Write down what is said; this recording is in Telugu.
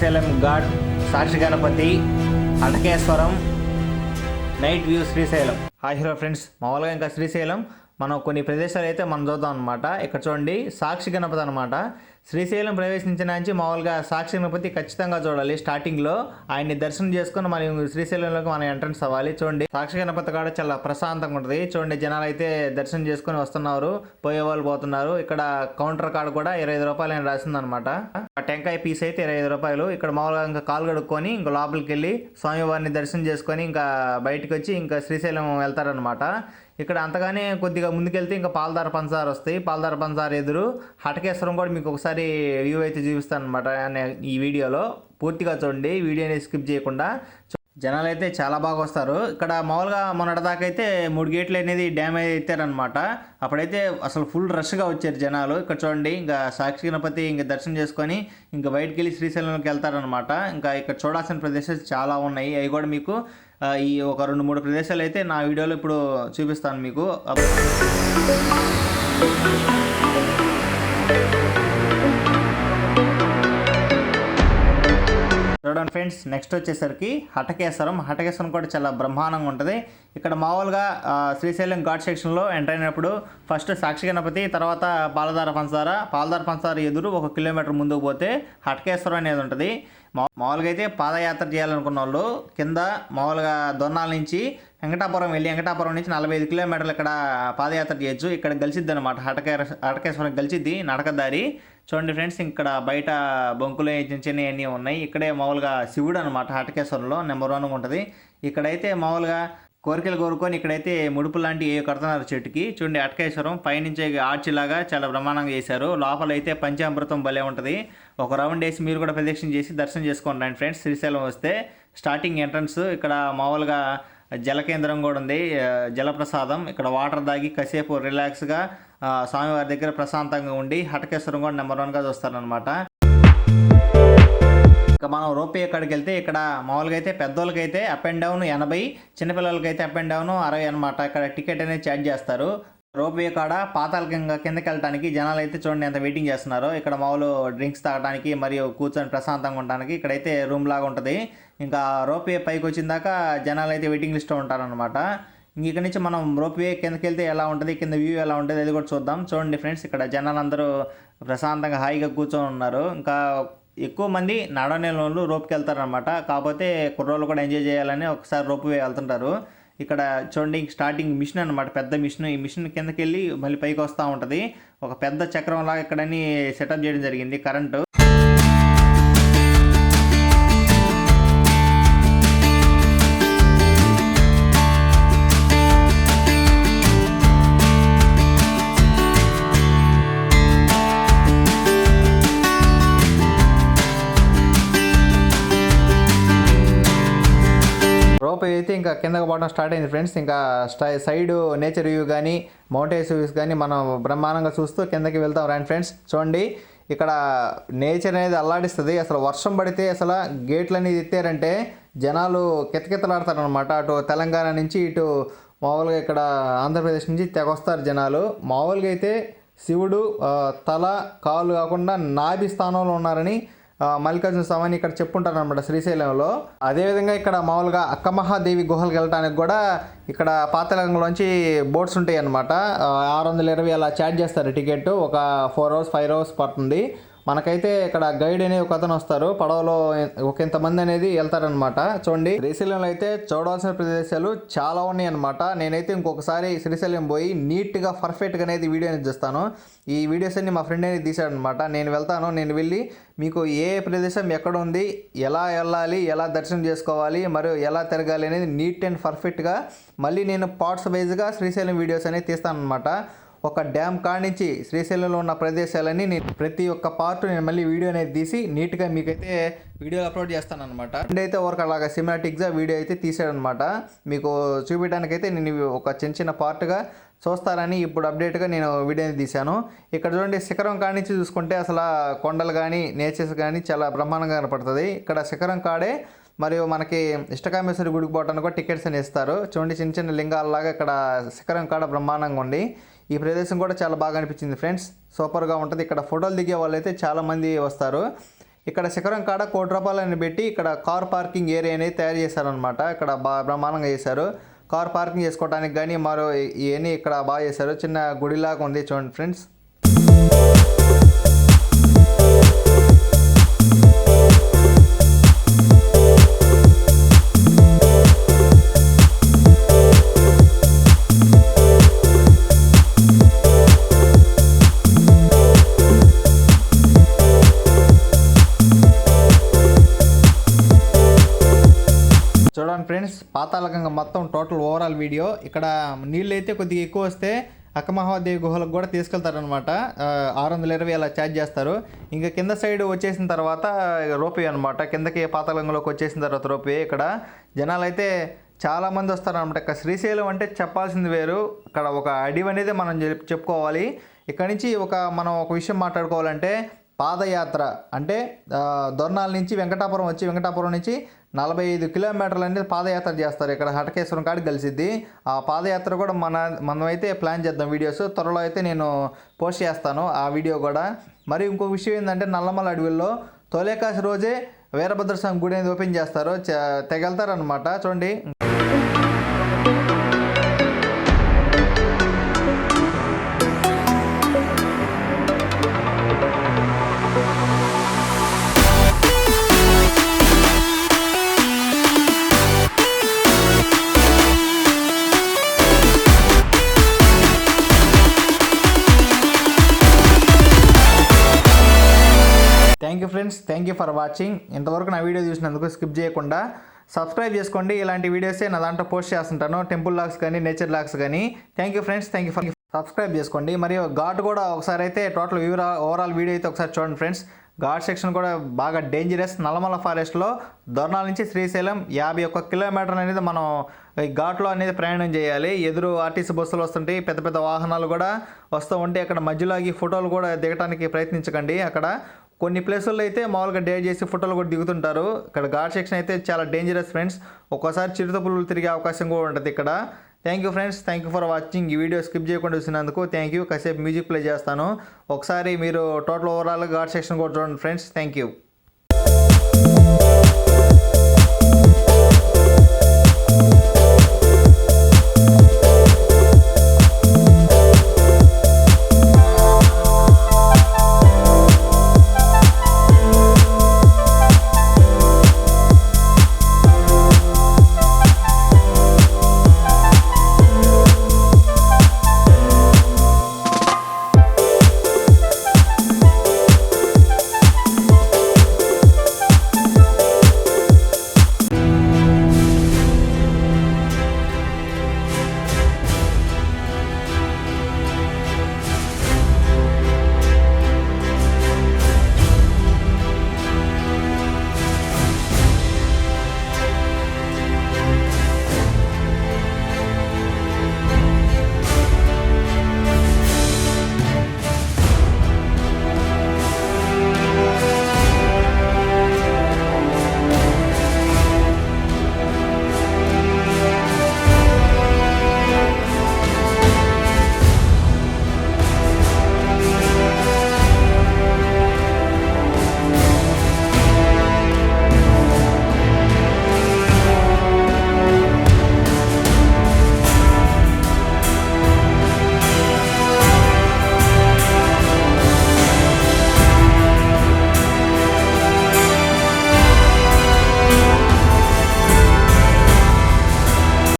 Srisailam ghat Sakshi Ganapati Hatakeswaram night view Srisailam. Hi hero friends మామూలుగా ఇంకా శ్రీశైలం మనం కొన్ని ప్రదేశాలు అయితే మనం చూద్దాం అనమాట ఇక్కడ చూడండి సాక్షి గణపతి అనమాట శ్రీశైలం ప్రవేశించిన నుంచి మామూలుగా సాక్షి గణపతి ఖచ్చితంగా చూడాలి. స్టార్టింగ్లో ఆయన్ని దర్శనం చేసుకుని మనం శ్రీశైలంలోకి మనం ఎంట్రన్స్ అవ్వాలి. చూడండి సాక్షి గణపతి కాడ చాలా ప్రశాంతంగా ఉంటుంది. చూడండి జనాలు అయితే దర్శనం చేసుకుని వస్తున్నారు. పోయే వాళ్ళు పోతున్నారు. ఇక్కడ కౌంటర్ కాడ కూడా ఇరవై ఐదు రూపాయలు అని రాసిందనమాట ఆ టెంకాయ పీస్ అయితే ఇరవై ఐదు రూపాయలు. ఇక్కడ మామూలుగా ఇంకా కాలు కడుక్కొని ఇంకా లోపలికి వెళ్ళి స్వామివారిని దర్శనం చేసుకొని ఇంకా బయటకు వచ్చి ఇంకా శ్రీశైలం వెళ్తారనమాట ఇక్కడ అంతగానే కొద్దిగా ముందుకెళ్తే ఇంకా పాలదార పంచదార వస్తాయి. పాలదార పంచదార ఎదురు హటకేశ్వరం కూడా మీకు ఒకసారి వ్యూ అయితే చూపిస్తాను అనమాట ఈ వీడియోలో పూర్తిగా చూడండి. వీడియోని స్కిప్ చేయకుండా జనాలు అయితే చాలా బాగా వస్తారు. ఇక్కడ మామూలుగా మొన్నటిదాకా అయితే మూడు గేట్లు అనేది డ్యామేజ్ అవుతారనమాట అప్పుడైతే అసలు ఫుల్ రష్గా వచ్చారు జనాలు. ఇక్కడ చూడండి ఇంకా సాక్షి గణపతి ఇంకా దర్శనం చేసుకొని ఇంకా బయటికి వెళ్ళి శ్రీశైలంలోకి వెళ్తారనమాట ఇంకా ఇక్కడ చూడాల్సిన ప్రదేశాలు చాలా ఉన్నాయి. అవి కూడా మీకు ఈ ఒక రెండు మూడు ప్రదేశాలు అయితే నా వీడియోలో ఇప్పుడు చూపిస్తాను మీకు. చూడండి ఫ్రెండ్స్ నెక్స్ట్ వచ్చేసరికి హటకేశ్వరం హటకేశ్వరం కూడా చాలా బ్రహ్మాండంగా ఉంటుంది. ఇక్కడ మామూలుగా శ్రీశైలం ఘాట్ సెక్షన్లో ఎంటర్ అయినప్పుడు ఫస్ట్ సాక్షి గణపతి తర్వాత పాలధార పంచదార. పాలధార పంచదార ఎదురు ఒక కిలోమీటర్ ముందుకు పోతే హటకేశ్వరం అనేది ఉంటుంది. మామూలుగా అయితే పాదయాత్ర చేయాలనుకున్న వాళ్ళు కింద మామూలుగా దొన్నాల నుంచి వెంకటాపురం వెళ్ళి వెంకటాపురం నుంచి నలభై ఐదు కిలోమీటర్లు ఇక్కడ పాదయాత్ర చేయొచ్చు. ఇక్కడ గెలిచిద్ది అనమాట హటకే హటకేశ్వరం గెలిచిద్ది నడకదారి చూడండి ఫ్రెండ్స్ ఇక్కడ బయట బొంకులు చిన్న చిన్న అన్నీ ఉన్నాయి. ఇక్కడే మామూలుగా శివుడు అనమాట హటకేశ్వరంలో నెంబర్ వన్ ఉంటుంది. ఇక్కడైతే మామూలుగా కోరికలు కోరుకొని ఇక్కడైతే ముడుపు లాంటి ఏ కడుతున్నారు చెట్టుకి. చూడండి అటకేశ్వరం పైనుంచి ఆర్చిలాగా చాలా బ్రహ్మాండంగా చేశారు. లోపల అయితే పంచామృతం భలే ఉంటుంది. ఒక రౌండ్ వేసి మీరు కూడా ప్రదక్షిణ చేసి దర్శనం చేసుకోండి రండి ఫ్రెండ్స్. శ్రీశైలం వస్తే స్టార్టింగ్ ఎంట్రన్స్. ఇక్కడ మామూలుగా జల కేంద్రం కూడా ఉంది. జలప్రసాదం. ఇక్కడ వాటర్ దాగి కాసేపు రిలాక్స్గా స్వామివారి దగ్గర ప్రశాంతంగా ఉండి హటకేశ్వరం కూడా నెంబర్ వన్గా చూస్తారనమాట ఇక మనం రోపే ఎక్కడికి వెళ్తే ఇక్కడ మామూలుగా అయితే పెద్దోళ్ళకైతే అప్ అండ్ డౌన్ ఎనభై చిన్నపిల్లలకైతే అప్ అండ్ డౌన్ అరవై అనమాట ఇక్కడ టికెట్ అనేది ఛార్జ్ చేస్తారు. రోప్వే కాడ పాతాల కిందకి వెళ్ళడానికి జనాలు అయితే చూడండి ఎంత వెయిటింగ్ చేస్తున్నారో. ఇక్కడ మామూలు డ్రింక్స్ తాగడానికి మరియు కూర్చొని ప్రశాంతంగా ఉండడానికి ఇక్కడైతే రూమ్ లాగా ఉంటుంది. ఇంకా రోప్వే పైకి వచ్చిన దాకా జనాలు అయితే వెయిటింగ్ లిస్ట్లో ఉంటారనమాట ఇంక ఇక్కడ నుంచి మనం రోప్వే కిందకి వెళ్తే ఎలా ఉంటుంది? కింద వ్యూ ఎలా ఉంటుంది? అది కూడా చూద్దాం. చూడండి ఫ్రెండ్స్ ఇక్కడ జనాలు అందరూ ప్రశాంతంగా హాయిగా కూర్చొని ఉన్నారు. ఇంకా ఎక్కువ మంది నడవని వాళ్ళు రోప్కి వెళ్తారనమాట కాకపోతే కుర్రోళ్ళు కూడా ఎంజాయ్ చేయాలని ఒకసారి రోప్ వే వెళ్తుంటారు. ఇక్కడ చూడండి స్టార్టింగ్ మిషన్ అనమాట పెద్ద మిషన్ ఈ మిషన్ కిందకి వెళ్ళి మళ్ళీ పైకి వస్తూ ఉంటుంది. ఒక పెద్ద చక్రం లాగా ఇక్కడని సెటప్ చేయడం జరిగింది కరెంటు ఇంకా కిందకు పోవడం స్టార్ట్ అయింది ఫ్రెండ్స్. ఇంకా సైడ్ నేచర్ వ్యూ కానీ మౌంటైన్స్ వ్యూస్ కానీ మనం బ్రహ్మాండంగా చూస్తూ కిందకి వెళ్తాం. రండి ఫ్రెండ్స్. చూడండి ఇక్కడ నేచర్ అనేది అల్లాడిస్తుంది. అసలు వర్షం పడితే అసలు గేట్లు అనేది ఎత్తారంటే జనాలు కితకితలాడతారు అనమాట అటు తెలంగాణ నుంచి ఇటు మామూలుగా ఇక్కడ ఆంధ్రప్రదేశ్ నుంచి తెగొస్తారు జనాలు. మామూలుగా అయితే శివుడు తల కాలు కాకుండా నాభి స్థానంలో ఉన్నారని మల్లికార్జున స్వామిని ఇక్కడ చెప్పుంటారు అనమాట శ్రీశైలంలో అదేవిధంగా ఇక్కడ మామూలుగా అక్కమహాదేవి గుహలకు వెళ్ళడానికి కూడా ఇక్కడ పాతలంగంలోంచి బోట్స్ ఉంటాయి అనమాట ఆరు వందల ఇరవై అలా ఛార్జ్ చేస్తారు టికెట్ ఒక ఫోర్ అవర్స్ ఫైవ్ అవర్స్ పడుతుంది. మనకైతే ఇక్కడ గైడ్ అనే ఒక అతను వస్తారు. పడవలో ఒక ఇంతమంది అనేది వెళ్తారనమాట చూడండి. శ్రీశైలంలో అయితే చూడవలసిన ప్రదేశాలు చాలా ఉన్నాయి అనమాట నేనైతే ఇంకొకసారి శ్రీశైలం పోయి నీట్గా పర్ఫెక్ట్గా అనేది వీడియో అనేది చేస్తాను. ఈ వీడియోస్ అన్ని మా ఫ్రెండ్ అనేది తీశాడనమాట నేను వెళ్తాను. నేను వెళ్ళి మీకు ఏ ప్రదేశం ఎక్కడ ఉంది ఎలా వెళ్ళాలి ఎలా దర్శనం చేసుకోవాలి మరియు ఎలా తిరగాలి అనేది నీట్ అండ్ పర్ఫెక్ట్గా మళ్ళీ నేను పార్ట్స్ వైజ్గా శ్రీశైలం వీడియోస్ అనేది తీస్తాను అనమాట ఒక డ్యామ్ కాడ నుంచి శ్రీశైలంలో ఉన్న ప్రదేశాలన్నీ నేను ప్రతి ఒక్క పార్ట్ నేను మళ్ళీ వీడియో అనేది తీసి నీట్గా మీకైతే వీడియో అప్లోడ్ చేస్తాను అనమాట అయితే ఒక అలాగా సినిమాటిక్గా వీడియో అయితే తీసాడనమాట మీకు చూపించడానికైతే నేను ఒక చిన్న చిన్న పార్ట్గా చూస్తారని ఇప్పుడు అప్డేట్గా నేను వీడియోని తీశాను. ఇక్కడ చూడండి శిఖరం కాడి నుంచి చూసుకుంటే అసలు కొండలు కానీ నేచర్స్ కానీ చాలా బ్రహ్మాండంగా కనపడుతుంది. ఇక్కడ శిఖరం కాడే మరియు మనకి ఇష్టకామేశ్వరి గుడికి పోవడానికి కూడా టికెట్స్ అని ఇస్తారు. చూడండి చిన్న చిన్న లింగాలలాగా ఇక్కడ శిఖరం కాడ బ్రహ్మాండంగా ఉంది. ఈ ప్రదేశం కూడా చాలా బాగా అనిపించింది ఫ్రెండ్స్. సూపర్గా ఉంటుంది. ఇక్కడ ఫోటోలు దిగే వాళ్ళైతే చాలామంది వస్తారు. ఇక్కడ శిఖరం కాడ కోటి రూపాయలని పెట్టి ఇక్కడ కార్ పార్కింగ్ ఏరియా అనేది తయారు చేశారనమాట ఇక్కడ బాగా బ్రహ్మాండంగా చేశారు. కార్ పార్కింగ్ చేసుకోవడానికి కానీ మరో ఇవన్నీ ఇక్కడ బాగా చేశారు. చిన్న గుడిలాగా ఉంది చూడండి ఫ్రెండ్స్. పాతాళగంగ మొత్తం టోటల్ ఓవరాల్ వీడియో. ఇక్కడ నీళ్ళు అయితే కొద్దిగా ఎక్కువ వస్తే అక్కమహాదేవి గుహలకు కూడా తీసుకెళ్తారనమాట ఆరు వందల ఇరవై అలా ఛార్జ్ చేస్తారు. ఇంకా కింద సైడ్ వచ్చేసిన తర్వాత రోపే అనమాట కిందకి పాతాళంగంలోకి వచ్చేసిన తర్వాత రోపే ఇక్కడ. జనాలు అయితే చాలా మంది వస్తారనమాట ఇక్కడ శ్రీశైలం అంటే చెప్పాల్సింది వేరు. ఇక్కడ ఒక అడివి అనేది మనం చెప్- చెప్పుకోవాలి. ఇక్కడ నుంచి ఒక మనం ఒక విషయం మాట్లాడుకోవాలంటే పాదయాత్ర అంటే దొర్నాల నుంచి వెంకటాపురం వచ్చి వెంకటాపురం నుంచి నలభై ఐదు కిలోమీటర్లు అనేది పాదయాత్ర చేస్తారు. ఇక్కడ హటకేశ్వరం కాడికి కలిసిద్ది. ఆ పాదయాత్ర కూడా మన మనమైతే ప్లాన్ చేద్దాం వీడియోస్. త్వరలో అయితే నేను పోస్ట్ చేస్తాను ఆ వీడియో కూడా. మరి ఇంకో విషయం ఏంటంటే నల్లమల అడవుల్లో తొలేకాశి రోజే వీరభద్ర స్వామి గుడి అనేది ఓపెన్ చేస్తారు. తెగలుతారనమాట చూడండి. Friends thank you for watching ఇంతవరకు నా వీడియో చూసినందుకు స్కిప్ చేయకుండా సబ్స్క్రైబ్ చేసుకోండి. ఇలాంటి వీడియోసే నా దాంట్లో పోస్ట్ చేస్తుంటాను. టెంపుల్ లాగ్స్ కానీ నేచర్ లాగ్స్ కానీ. Thank you friends thank you for subscribe చేసుకోండి. మరియు ఘాట్ కూడా ఒకసారి అయితే టోటల్ వ్యూరా ఓవరాల్ వీడియో అయితే ఒకసారి చూడండి ఫ్రెండ్స్ ఘాట్ సెక్షన్ కూడా బాగా డేంజరస్ నల్లమల ఫారెస్ట్లో దొర్నాల నుంచి శ్రీశైలం యాభై ఒక్క కిలోమీటర్ అనేది మనం ఈ ఘాట్లో అనేది ప్రయాణం చేయాలి. ఎదురు ఆర్టీసీ బస్సులు వస్తుంటాయి. పెద్ద పెద్ద వాహనాలు కూడా వస్తూ ఉంటే అక్కడ మధ్యలో ఆగి ఫోటోలు కూడా దిగడానికి ప్రయత్నించకండి. అక్కడ కొన్ని ప్లేసుల్లో అయితే మామూలుగా డేట్ చేసి ఫోటోలు కూడా దిగుతుంటారు. ఇక్కడ ఘాట్ సెక్షన్ అయితే చాలా డేంజరస్ ఫ్రెండ్స్ ఒక్కసారి చిరుత పుల్లలు తిరిగే అవకాశం కూడా ఉంటుంది ఇక్కడ. Thank you friends thank you for watching ఈ వీడియో స్కిప్ చేయకుండా చూసినందుకు థ్యాంక్ యూ కాసేపు మ్యూజిక్ ప్లే చేస్తాను. ఒకసారి మీరు టోటల్ ఓవరాల్ ఘాట్ సెక్షన్ కూడా చూడండి ఫ్రెండ్స్ థ్యాంక్ యూ